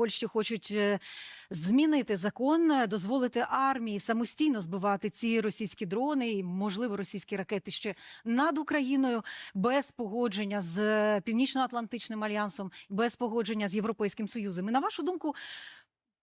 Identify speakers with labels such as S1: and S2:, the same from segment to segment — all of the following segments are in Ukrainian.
S1: Польщі хочуть е, змінити закон, е, дозволити армії самостійно збивати ці російські дрони і, можливо, російські ракети ще над Україною без погодження з е, Північно-Атлантичним альянсом, без погодження з Європейським Союзом. І на вашу думку,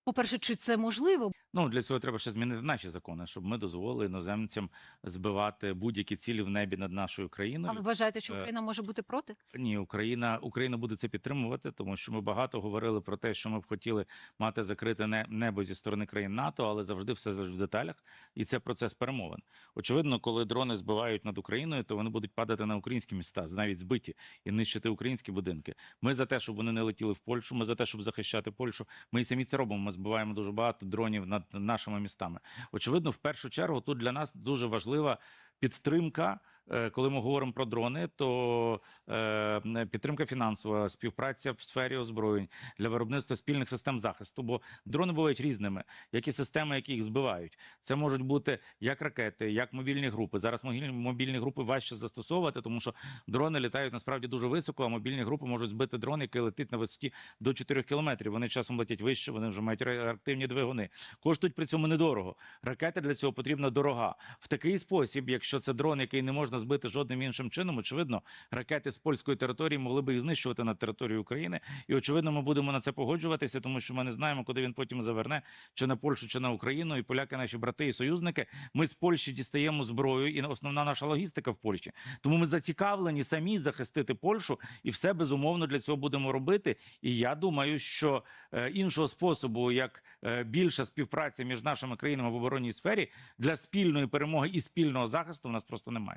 S1: по-перше, чи це можливо?
S2: Ну для цього треба ще змінити наші закони, щоб ми дозволили іноземцям збивати будь-які цілі в небі над нашою країною.
S1: Але вважаєте, що
S2: Е,
S1: Україна може бути проти?
S2: Ні, Україна Україна буде це підтримувати, тому що ми багато говорили про те, що ми б хотіли мати закрите не- небо зі сторони країн НАТО, але завжди все в деталях, і це процес перемовин. Очевидно, коли дрони збивають над Україною, то вони будуть падати на українські міста, навіть збиті, і нищити українські будинки. Ми за те, щоб вони не летіли в Польщу. Ми за те, щоб захищати Польщу. Ми і самі це робимо. Ми збиваємо дуже багато дронів над нашими містами. Очевидно, в першу чергу тут для нас дуже важлива підтримка. Е, Коли ми говоримо про дрони, то е, підтримка фінансова, співпраця в сфері озброєнь для виробництва спільних систем захисту. Бо дрони бувають різними, як і системи, які їх збивають. Це можуть бути як ракети, як мобільні групи. Зараз мобільні групи важче застосовувати, тому що дрони літають насправді дуже високо, а мобільні групи можуть збити дрон, який летить на висоті до 4 кілометрів. Вони часом летять вище, вони вже мають реактивні двигуни. Коштують при цьому недорого. Ракета для цього потрібна дорога. В такий спосіб, якщо це дрон, який не можна збити жодним іншим чином, очевидно, ракети з польської території могли би їх знищувати на території України. І очевидно, ми будемо на це погоджуватися, тому що ми не знаємо, куди він потім заверне, чи на Польщу, чи на Україну. І поляки, наші брати і союзники. Ми з Польщі дістаємо зброю, і основна наша логістика в Польщі. Тому ми зацікавлені самі захистити Польщу, і все безумовно для цього будемо робити. І я думаю, що е, іншого способу, як е, більша співпраця між нашими країнами в оборонній сфері для спільної перемоги і спільного захисту, у нас просто немає.